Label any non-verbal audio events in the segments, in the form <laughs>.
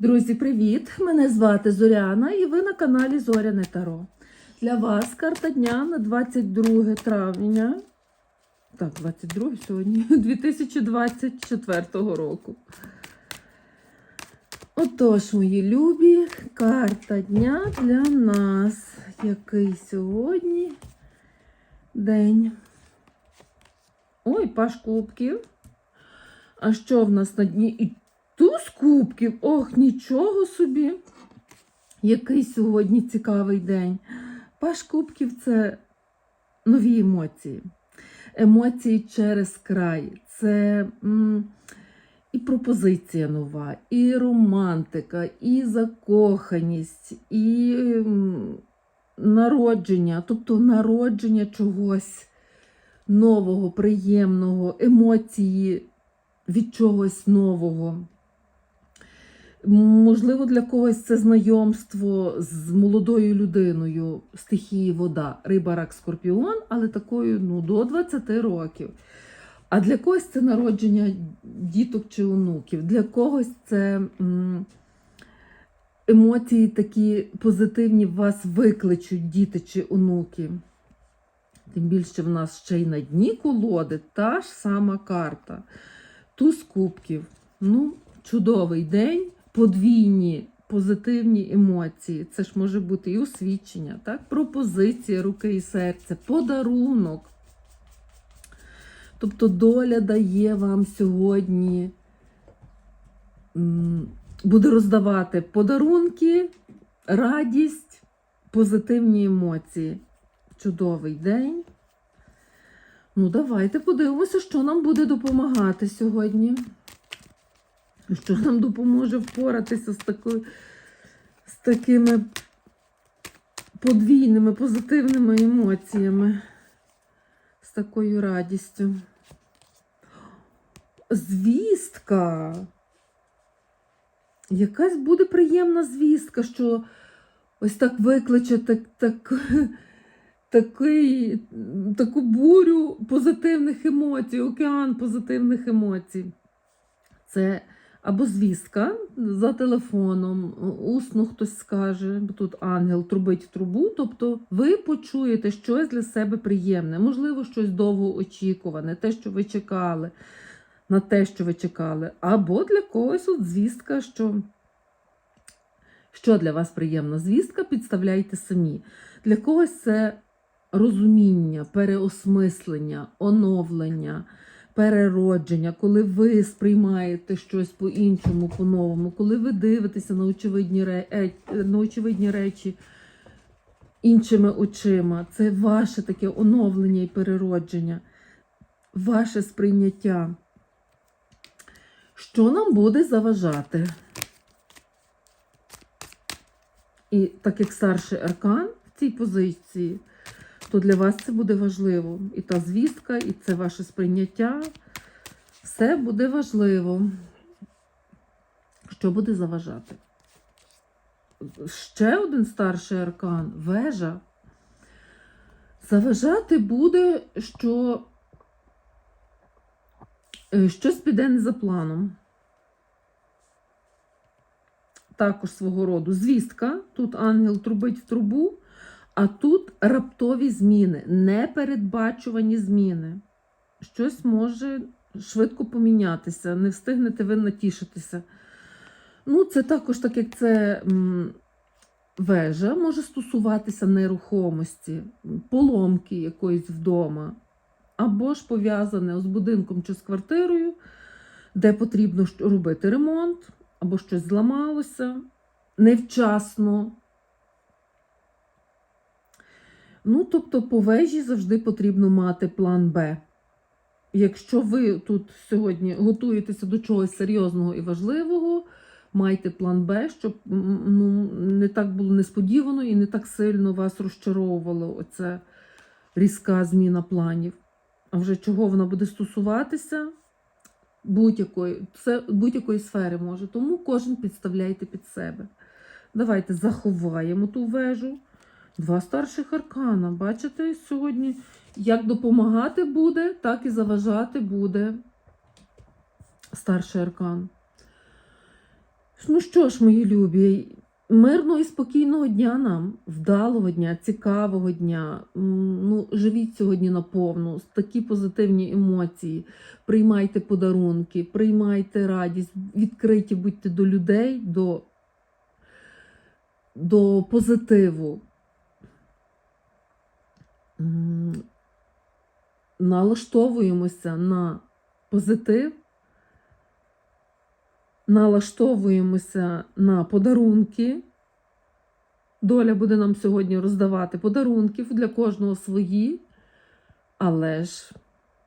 Друзі, привіт! Мене звати Зоряна і ви на каналі Зоряне Таро. Для вас карта дня на 22 травня. Так, 22 сьогодні, <laughs> 2024 року. Отож, мої любі, карта дня для нас. Який сьогодні день? Ой, паш кубків. А що в нас на дні? І туз кубків. Ох, нічого собі. Який сьогодні цікавий день. Паш кубків це нові емоції. Емоції через край. Це м, і пропозиція нова, і романтика, і закоханість, і м, народження, тобто народження чогось нового, приємного, емоції від чогось нового. Можливо, для когось це знайомство з молодою людиною стихії вода, риба, рак, скорпіон, але такою ну, до 20 років. А для когось це народження діток чи онуків, для когось це емоції такі позитивні в вас викличуть діти чи онуки. Тим більше в нас ще й на дні колоди та ж сама карта. Туз кубків. Ну, чудовий день, подвійні позитивні емоції. Це ж може бути і освідчення, так? пропозиція руки і серця, подарунок. Тобто доля дає вам сьогодні, буде роздавати подарунки, радість, позитивні емоції. Чудовий день. Ну, давайте подивимося, що нам буде допомагати сьогодні. Що нам допоможе впоратися з, такою, з такими подвійними позитивними емоціями, з такою радістю. Звістка. Якась буде приємна звістка, що ось так викличе так, так, такий, таку бурю позитивних емоцій, океан позитивних емоцій. Це або звістка за телефоном, усно хтось скаже, бо тут ангел трубить трубу. Тобто ви почуєте щось для себе приємне, можливо, щось довго очікуване, те, що ви чекали, на те, що ви чекали. Або для когось от звістка, що. Що для вас приємна звістка, підставляйте самі. Для когось це розуміння, переосмислення, оновлення, переродження, коли ви сприймаєте щось по-іншому, по-новому, коли ви дивитеся на очевидні, ре- е, на очевидні речі іншими очима. Це ваше таке оновлення і переродження, ваше сприйняття. Що нам буде заважати? І так як старший аркан в цій позиції, то для вас це буде важливо. І та звістка, і це ваше сприйняття. Все буде важливо. Що буде заважати? Ще один старший аркан вежа. Заважати буде, що е, щось піде не за планом. Також свого роду звістка. Тут ангел трубить в трубу. А тут раптові зміни, непередбачувані зміни. Щось може швидко помінятися, не встигнете ви натішитися. Ну, це також, так як це вежа, може стосуватися нерухомості, поломки якоїсь вдома, або ж пов'язане з будинком чи з квартирою, де потрібно робити ремонт, або щось зламалося невчасно. Ну, тобто, по вежі завжди потрібно мати план Б. Якщо ви тут сьогодні готуєтеся до чогось серйозного і важливого, майте план Б, щоб ну, не так було несподівано і не так сильно вас розчаровувало оця різка зміна планів. А вже чого вона буде стосуватися? Будь-якої, будь-якої сфери може. Тому кожен підставляйте під себе. Давайте заховаємо ту вежу. Два старших аркана. Бачите, сьогодні як допомагати буде, так і заважати буде старший аркан. Ну що ж, мої любі, мирного і спокійного дня нам, вдалого дня, цікавого дня. Ну, живіть сьогодні наповну, такі позитивні емоції. Приймайте подарунки, приймайте радість, відкриті будьте до людей, до, до позитиву. Налаштовуємося на позитив налаштовуємося на подарунки. Доля буде нам сьогодні роздавати подарунків для кожного свої. Але ж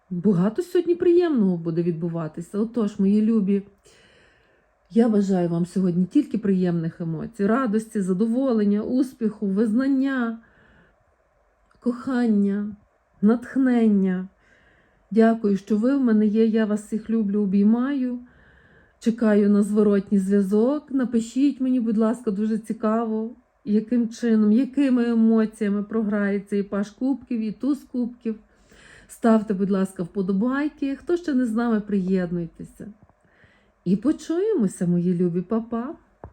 багато сьогодні приємного буде відбуватися. Отож, мої любі, я бажаю вам сьогодні тільки приємних емоцій, радості, задоволення, успіху, визнання, кохання, натхнення. Дякую, що ви в мене є. Я вас всіх люблю, обіймаю. Чекаю на зворотній зв'язок. Напишіть мені, будь ласка, дуже цікаво, яким чином, якими емоціями програється і паш кубків, і туз кубків. Ставте, будь ласка, вподобайки. Хто ще не з нами, приєднуйтеся. І почуємося, мої любі папа.